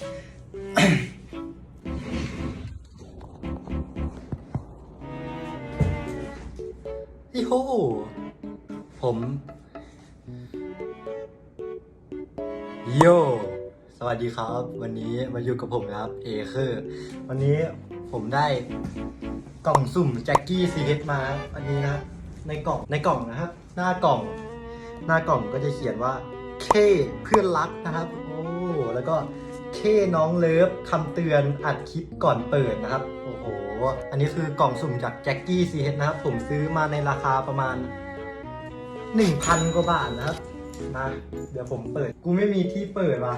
ยี่หูผม โย สวัสดีครับ วันนี้มาอยู่กับผมครับ เอคือวันนี้ผมได้กล่องสุ่มแจ็กกี้ซีเฮดมาอันนี้นะ ในกล่องในกล่องนะครับ หน้ากล่อง หน้ากล่องก็จะเขียนว่า เคเพื่อนรักนะครับ โอ้ แล้วก็ เคน้องเลิฟคำเตือนอัดคลิปก่อนเปิดนะครับ โอ้โห อันนี้คือกล่องสุ่มจากแจ็คกี้ซีเฮดนะครับ ผมซื้อมาในราคาประมาณ 1,000 กว่าบาทนะครับมาเดี๋ยวผมเปิด กูไม่มีที่เปิดว่ะ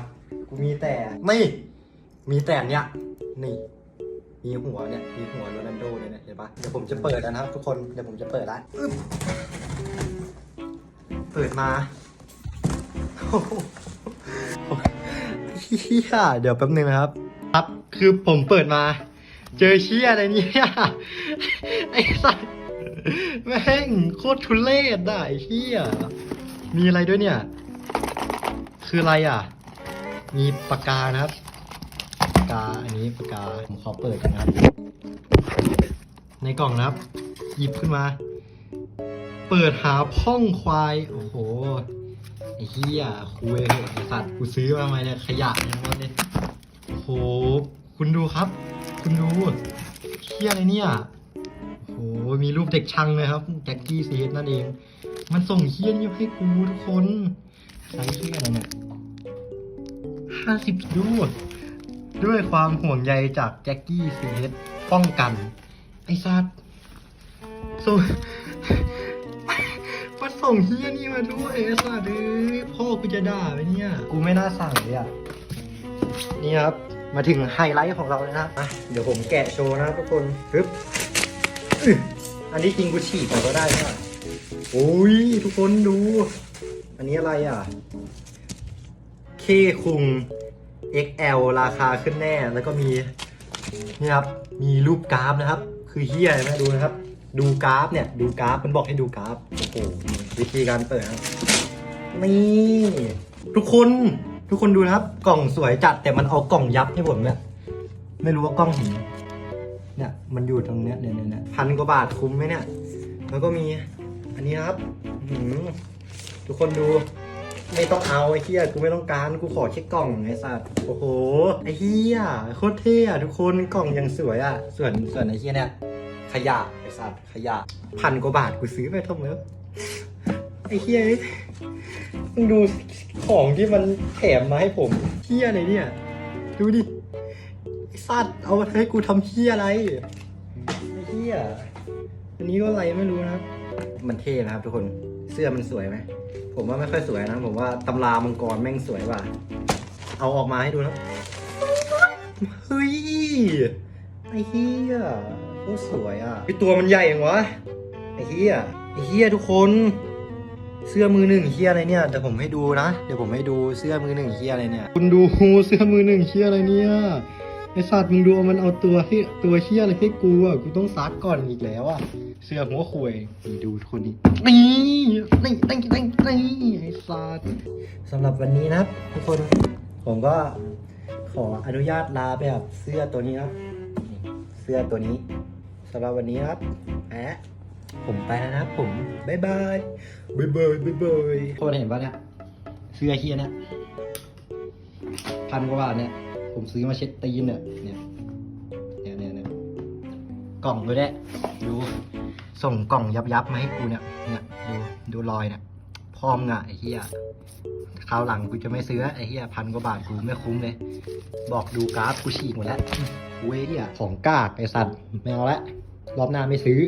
กูมีแต่ไม่มีแต่เนี้ยนี่ มีหัวเนี่ย มีหัวโรนัลโดเนี่ยเห็นปะเดี๋ยวผมจะเปิดนะครับ ทุกคน เดี๋ยวผมจะเปิดละเปิดมา เฮียเดี๋ยวแป๊บนึงนะครับ ครับ คือผมเปิดมา เจอเชี่ยอะไรเนี่ยไอ้สัสแม่งโคตรทุเรศอะไอ้เฮียมีอะไรด้วยเนี่ย คืออะไรอะ มีปากกานะครับปากกาอันนี้ปากกาผมขอเปิดกันนะครับ ในกล่องนะครับ หยิบขึ้นมา เปิดหาพ่องควาย โอ้โห อ้เหี้ยคุยไอ้สัตว์กูซื้อมาไหมเนี่ยขยะทั้งหมดเลยโอ้โหคุณดูครับ คุณดูเหี้ยอะไรเนี่ยโอ้โหมีรูปเด็กช่างเลยครับแจ็คกี้ซีเฮดนั่นเอง มันส่งเฮี้ยนี่ให้กูทุกคนใช้เฮี้ยอะไรเนี่ยห้าสิบดูด้วยความห่วงใยจากแจ็คกี้ซีเฮดป้องกัน ไอ้สัตว์ส่ง ส่งเฮียนี่มาด้วยไอ้สัตว์เอ้ยพ่อกูจะด่าไหมเนี่ย กูไม่น่าสั่งเลยอะ นี่ครับ มาถึงไฮไลท์ของเราเลยนะอะเดี๋ยวผมแกะโชว์นะครับทุกคนปึ๊บอื้ออันนี้จริงกูฉีกก่อนก็ได้นะโอ้ยทุกคนดู อันนี้อะไรอะ เคคุง XL ราคาขึ้นแน่ แล้วก็มี นี่ครับ มีรูปกราฟนะครับ คือเฮียนะดูนะครับ ดูกราฟเนี่ย ดูกราฟมันบอกให้ดูกราฟ โอ้โห วิธีการเปิดครับ นี่ ทุกคน ทุกคนดูนะครับ กล่องสวยจัดแต่มันเอากล่องยับให้ผมเนี่ย ไม่รู้ว่ากล้องเห็นไหมเนี่ย มันอยู่ตรงเนี้ยเนี่ยเนี่ยเนี่ยพันกว่าบาทคุ้มไหมเนี่ย แล้วก็มี อันนี้ครับอื้อหือทุกคนดู ไม่ต้องเอาไอ้เหี้ยกูไม่ต้องการกูขอแค่กล่องไอ้สัตว์โอ้โหไอ้เหี้ยโคตรเท่อะทุกคนกล่องยังสวยอะส่วนส่วนไอ้เหี้ยเนี่ย ขยะไอ้สัตว์ขยะพันกว่าบาทกูซื้อไปทำไมวะไอ้เหี้ยมึงดูของที่มันแถมมาให้ผมเหี้ยอะไรเนี่ย ดูดิไอ้สัตว์เอามาให้กูทำเหี้ยอะไรไอ้เหี้ยอันนี้ก็อะไรไม่รู้นะครับ มันเท่นะครับทุกคนเสื้อมันสวยไหมผมว่าไม่ค่อยสวยนะ ผมว่าตำรามังกรแม่งสวยกว่า เอาออกมาให้ดูนะเฮ้ยไอ้เฮีย โคตรสวยอะไอตัวมันใหญ่ยังวะไอ้เฮียไอ้เฮียทุกคน เสื้อมือหนึ่งเฮียอะไรเนี่ยเดี๋ยวผมให้ดูนะเดี๋ยวผมให้ดูเสื้อมือหนึ่งเฮียอะไรเนี่ยคุณดูเสื้อมือหนึ่งเฮียอะไรเนี่ยไอสัตว์มึงดูมันเอาตัวให้ตัวเฮียอะไรให้กูอะกูต้องซัดก่อนอีกแล้วอะเสื้อหัวคุยนี่ดูทุกคนนี่นี่นี่นี่นี่นี่ไอ้สัตว์สำหรับวันนี้นะครับทุกคนผมก็ขออนุญาตลาไปแบบเสื้อตัวนี้นะครับนี่เสื้อตัวนี้ สำหรับวันนี้นะครับแอะผมไปแล้วนะครับผมบ๊ายบายบ๊ายบายบ๊ายบายโคนเห็นปะเนี่ยเสื้อเฮียเนี่ยพันกว่าบาทเนี่ย ผมซื้อมาเช็ดตีนเนี่ยเนี่ยเนี่ยเนี่ยเนี่ยกล่องด้วยแหละดูส่งกล่องยับยับๆมาให้กูเนี่ยเนี่ยดูดูรอยเนี่ยพร้อมงะไอ้เหี้ยคราวหลังกูจะไม่ซื้อไอ้เหี้ยพันกว่าบาทกูไม่คุ้มเลย บอกดูกราฟกูฉีกหมดแล้วเว้ยเนี่ยของกากไอ้สัตว์ไม่เอาละ รอบหน้าไม่ซื้อ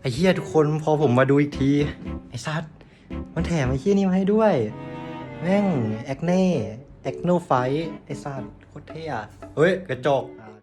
ไอ้เฮียทุกคนพอผมมาดูอีกที ไอ้ซัดมันแถมไอ้เฮียนี่มาให้ด้วย แม่งแอคเน่แอคโนไฟไอ้ซัดโคตรเท่อะเฮ้ย กระจก